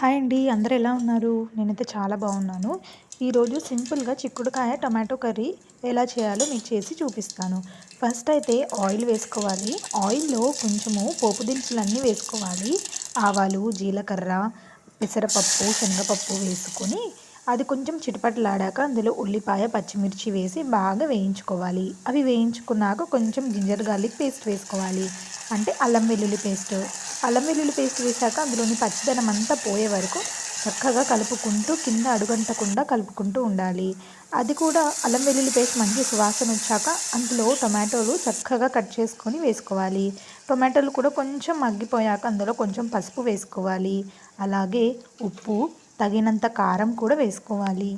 Hi అండి అందరు ఎలా ఉన్నారు? నేనైతే చాలా బాగున్నాను. ఈరోజు సింపుల్గా చిక్కుడుకాయ టమాటో కర్రీ ఎలా చేయాలో మీకు చేసి చూపిస్తాను. ఫస్ట్ అయితే ఆయిల్ వేసుకోవాలి. ఆయిల్లో కొంచెము పోపు దినుసులన్నీ వేసుకోవాలి. ఆవాలు జీలకర్ర పెసరపప్పు శనగపప్పు వేసుకొని అది కొంచెం చిటపటలాడాక అందులో ఉల్లిపాయ పచ్చిమిర్చి వేసి బాగా వేయించుకోవాలి. అవి వేయించుకున్నాక కొంచెం జింజర్ గార్లిక్ పేస్ట్ వేసుకోవాలి. అంటే అల్లం వెల్లుల్లి పేస్ట్. అల్లం వెల్లుల్లి పేస్ట్ వేసాక అందులోని పచ్చిదనం అంతా పోయే వరకు చక్కగా కలుపుకుంటూ కింద అడుగంటకుండా కలుపుకుంటూ ఉండాలి. అది కూడా అల్లం వెల్లుల్లి పేస్ట్ మంచి సువాసన వచ్చాక అందులో టొమాటోలు చక్కగా కట్ చేసుకొని వేసుకోవాలి. టొమాటోలు కూడా కొంచెం మగ్గిపోయాక అందులో కొంచెం పసుపు వేసుకోవాలి. అలాగే ఉప్పు తగినంత కారం కూడా వేసుకోవాలి.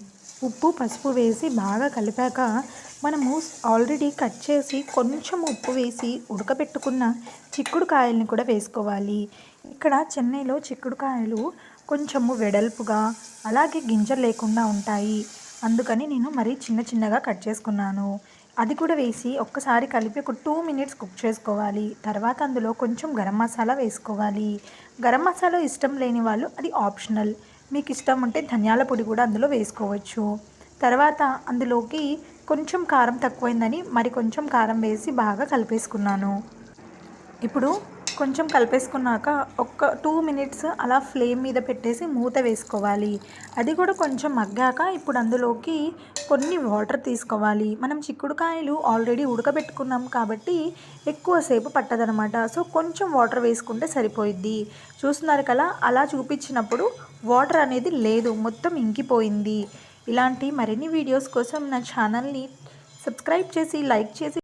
ఉప్పు పసుపు వేసి బాగా కలిపాక మనము ఆల్రెడీ కట్ చేసి కొంచెం ఉప్పు వేసి ఉడకబెట్టుకున్న చిక్కుడుకాయల్ని కూడా వేసుకోవాలి. ఇక్కడ చెన్నైలో చిక్కుడుకాయలు కొంచెము వెడల్పుగా అలాగే గింజలు లేకుండా ఉంటాయి. అందుకని నేను మరీ చిన్న చిన్నగా కట్ చేసుకున్నాను. అది కూడా వేసి ఒక్కసారి కలిపి ఒక టూ మినిట్స్ కుక్ చేసుకోవాలి. తర్వాత అందులో కొంచెం గరం మసాలా వేసుకోవాలి. గరం మసాలా ఇష్టం లేని వాళ్ళు అది ఆప్షనల్. మీకు ఇష్టం ఉంటే ధనియాల పొడి కూడా అందులో వేసుకోవచ్చు. తర్వాత అందులోకి కొంచెం కారం తక్కువైందని మరి కొంచెం కారం వేసి బాగా కలిపేసుకున్నాను. ఇప్పుడు కొంచెం కలిపేసుకున్నాక ఒక టూ మినిట్స్ అలా ఫ్లేమ్ మీద పెట్టేసి మూత వేసుకోవాలి. అది కూడా కొంచెం మగ్గాక ఇప్పుడు అందులోకి కొన్ని వాటర్ తీసుకోవాలి. మనం చిక్కుడుకాయలు ఆల్రెడీ ఉడకబెట్టుకున్నాం కాబట్టి ఎక్కువసేపు పట్టదనమాట సో కొంచెం వాటర్ వేసుకుంటే సరిపోయిద్ది. చూస్తున్నారు కదా అలా చూపించినప్పుడు వాటర్ అనేది లేదు మొత్తం ఇంకిపోయింది. ఇలాంటి మరిన్ని వీడియోస్ కోసం నా ఛానల్ని సబ్స్క్రైబ్ చేసి లైక్ చేసి